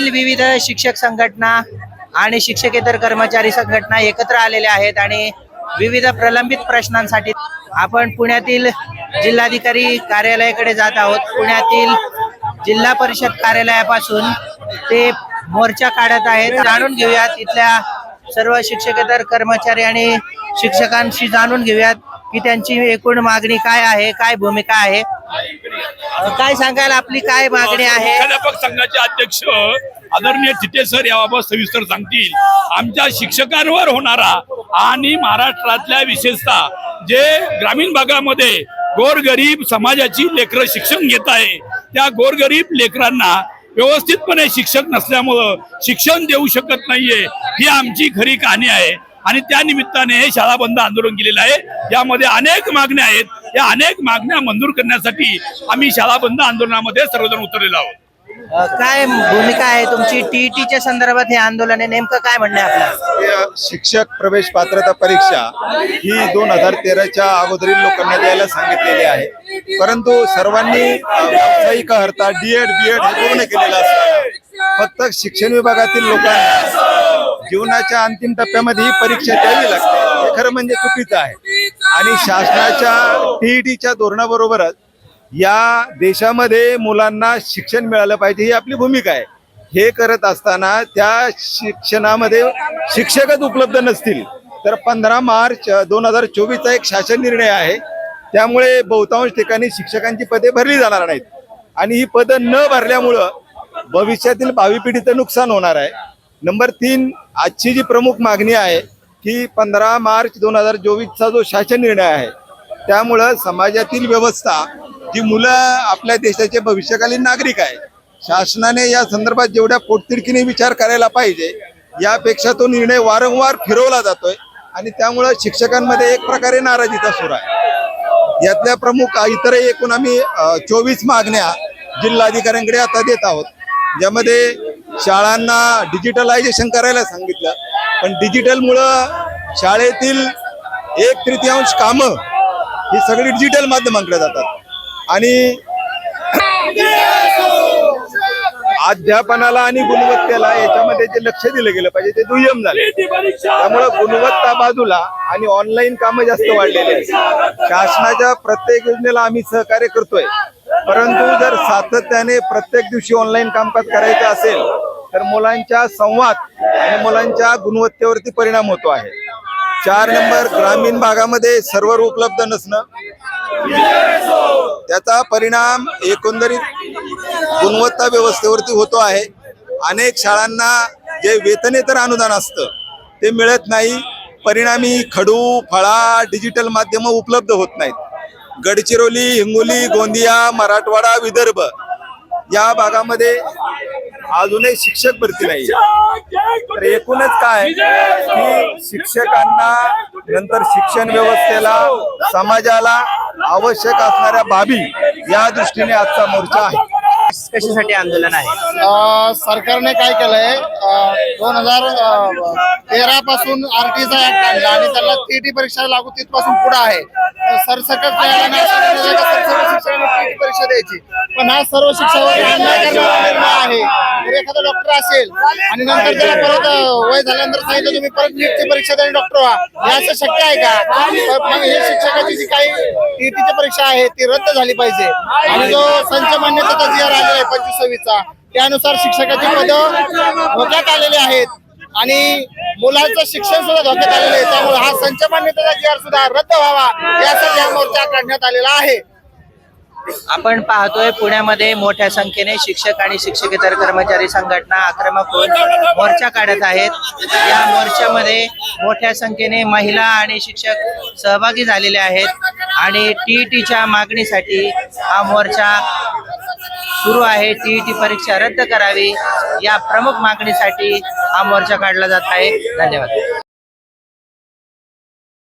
पुण्यातील विविध शिक्षक संघटना आणि शिक्षकेतर कर्मचारी संघटना एकत्र आलेल्या आहेत आणि विविध प्रलंबित प्रश्नांसाठी आपण पुण्यातील जिल्हाधिकारी कार्यालयाकडे जात आहोत. पुण्यातील जिल्हा परिषद कार्यालयापासून ते मोर्चा काढत आहेत. जाणून घेऊयात इथल्या सर्व शिक्षकेतर कर्मचारी आणि शिक्षकांशी जाणून घेऊयात. की त्यांची एकूण मागणी काय आहे काय भूमिका आहे? काय सांगायला आपली काय मागणी आहे? प्राध्यापक संघाचे अध्यक्ष आदरणीय थिटे सर याबाबत सविस्तर सांगतील. आमच्या शिक्षकांवर होणारा आणि महाराष्ट्रातल्या विशेषतः जे ग्रामीण भागामध्ये गोरगरीब समाजाची लेकरं शिक्षण घेत आहे त्या गोरगरीब लेकरांना व्यवस्थितपणे शिक्षक नसल्यामुळं शिक्षण देऊ शकत नाहीये ही आमची खरी कहाणी आहे. आणि त्या निमित्ताने हे शाळा बंद आंदोलन केलेलं आहे. यामध्ये अनेक मागण्या आहेत. या अनेक मागण्या मंजूर करण्यासाठी आम्ही शाळा बंद आंदोलनामध्ये सर्वजण उतरलेलो आहोत. काय भूमिका आहे तुमची? टीईटीच्या संदर्भात हे आंदोलन आहे. नेमकं काय म्हणणं आहे आपलं? शिक्षक प्रवेश पात्रता परीक्षा ही दोन हजार तेराच्या अगोदरील लोकांना द्यायला सांगितलेली आहे. परंतु सर्वांनी व्यावसायिक हरता डीएड बीएड हे पूर्ण केलेलं असताना फक्त शिक्षण विभागातील लोकांना जीवनाच्या अंतिम टप्प्यामध्ये ही परीक्षा द्यावी लागते. हे खरं म्हणजे चुकीचं आहे. आणि शासनाच्या टीईटीच्या धोरणाबरोबरच या देशामध्ये मुलांना शिक्षण मिळालं पाहिजे ही आपली भूमिका आहे. हे करत असताना त्या शिक्षणामध्ये शिक्षकच उपलब्ध नसतील. तर पंधरा मार्च दोन हजार चोवीसचा एक शासन निर्णय आहे. त्यामुळे बहुतांश ठिकाणी शिक्षकांची पदे भरली जाणार नाहीत. आणि ही पदं न भरल्यामुळं भविष्यातील भावी पिढीचं नुकसान होणार आहे. नंबर तीन आजची जी प्रमुख मागणी आहे की पंधरा मार्च दोन हजार चोवीसचा जो शासन निर्णय आहे त्यामुळं समाजातील व्यवस्था जी मुलं आपल्या देशाचे भविष्यकालीन नागरिक आहे शासनाने या संदर्भात जेवढ्या पोटतिडकीने विचार करायला पाहिजे यापेक्षा तो निर्णय वारंवार फिरवला जातोय आणि त्यामुळं शिक्षकांमध्ये एक प्रकारे नाराजीचा सूर आहे. यातल्या प्रमुख इतरही एकूण आम्ही चोवीस मागण्या जिल्हाधिकाऱ्यांकडे आता देत आहोत ज्यामध्ये शाळांना डिजिटलायझेशन करायला सांगितलं. पण डिजिटलमुळं शाळेतील एक तृतीयांश कामं ही सगळी डिजिटल माध्यमांकडे जातात. आणि अध्यापनाला आणि गुणवत्तेला याच्यामध्ये जे लक्ष दिलं गेलं पाहिजे ते दुय्यम झाले. त्यामुळं गुणवत्ता बाजूला आणि ऑनलाईन कामं जास्त वाढलेली आहेत. शासनाच्या प्रत्येक योजनेला आम्ही सहकार्य करतोय. परंतु जर सातत्याने प्रत्येक दिवशी ऑनलाईन कामकाज करायचं असेल तर मुलांच्या संवाद आणि मुलांच्या गुणवत्तेवरती परिणाम होतो आहे. चार नंबर ग्रामीण भागामध्ये सर्वर उपलब्ध नसणं त्याचा परिणाम एकंदरीत गुणवत्ता व्यवस्थेवरती होतो आहे. अनेक शाळांना जे वेतनेतर अनुदान असतं ते मिळत नाही. परिणामी खडू फळा डिजिटल माध्यम उपलब्ध होत नाहीत. गडचिरोली हिंगोली गोंदिया मराठवाडा विदर्भ या भागामध्ये अजूनही शिक्षक भरती नाही. तर एकूणच काय की शिक्षकांना नंतर शिक्षण व्यवस्थेला समाजाला आवश्यक असणाऱ्या बाबी या दृष्टीने आजचा मोर्चा आहे. कशासाठी आंदोलन आहे? अ, सरकारने काय केलंय? दोन हजार तेरा पासून आरटीचा ऍक्ट आणला आणि त्याला टीटी परीक्षा लागू तिथपासून पुढे आहे. सरसकट न्यायालयाने परीक्षा द्यायची. पण हा सर्व शिक्षकावर अन्याय करणारा निर्णय आहे. जर एखादा डॉक्टर असेल आणि नंतर त्याला परत वय झाल्यानंतर सांगितलं तुम्ही परत नीटची परीक्षा द्या डॉक्टर व्हा. हे असं शक्य आहे का? मग हे शिक्षकाची जी काही टीटीची परीक्षा आहे ती रद्द झाली पाहिजे. आणि जो संच मान्यतेचा जी आर आलेला आहे पंचवीस सव्वीसचा त्यानुसार शिक्षकाची पद धोक्यात आलेले आहेत. आणि मुलांचं शिक्षण सुद्धा धोक्यात आलेलं आहे. त्यामुळे हा संच मान्यतेचा जी आर सुद्धा रद्द व्हावा यासाठी हा मोर्चा काढण्यात आलेला आहे. आपण पाहतोय पुण्यामध्ये मोठ्या संख्येने शिक्षक आणि शिक्षकेतर कर्मचारी संघटना आक्रमक होऊन मोर्चा काढत आहेत. या मोर्चामध्ये मोठ्या संख्येने महिला आणि शिक्षक सहभागी झालेले आहेत आणि टीईटीच्या मागणीसाठी हा मोर्चा सुरू आहे. टीईटी परीक्षा रद्द करावी या प्रमुख मागणीसाठी हा मोर्चा काढला जात आहे. धन्यवाद.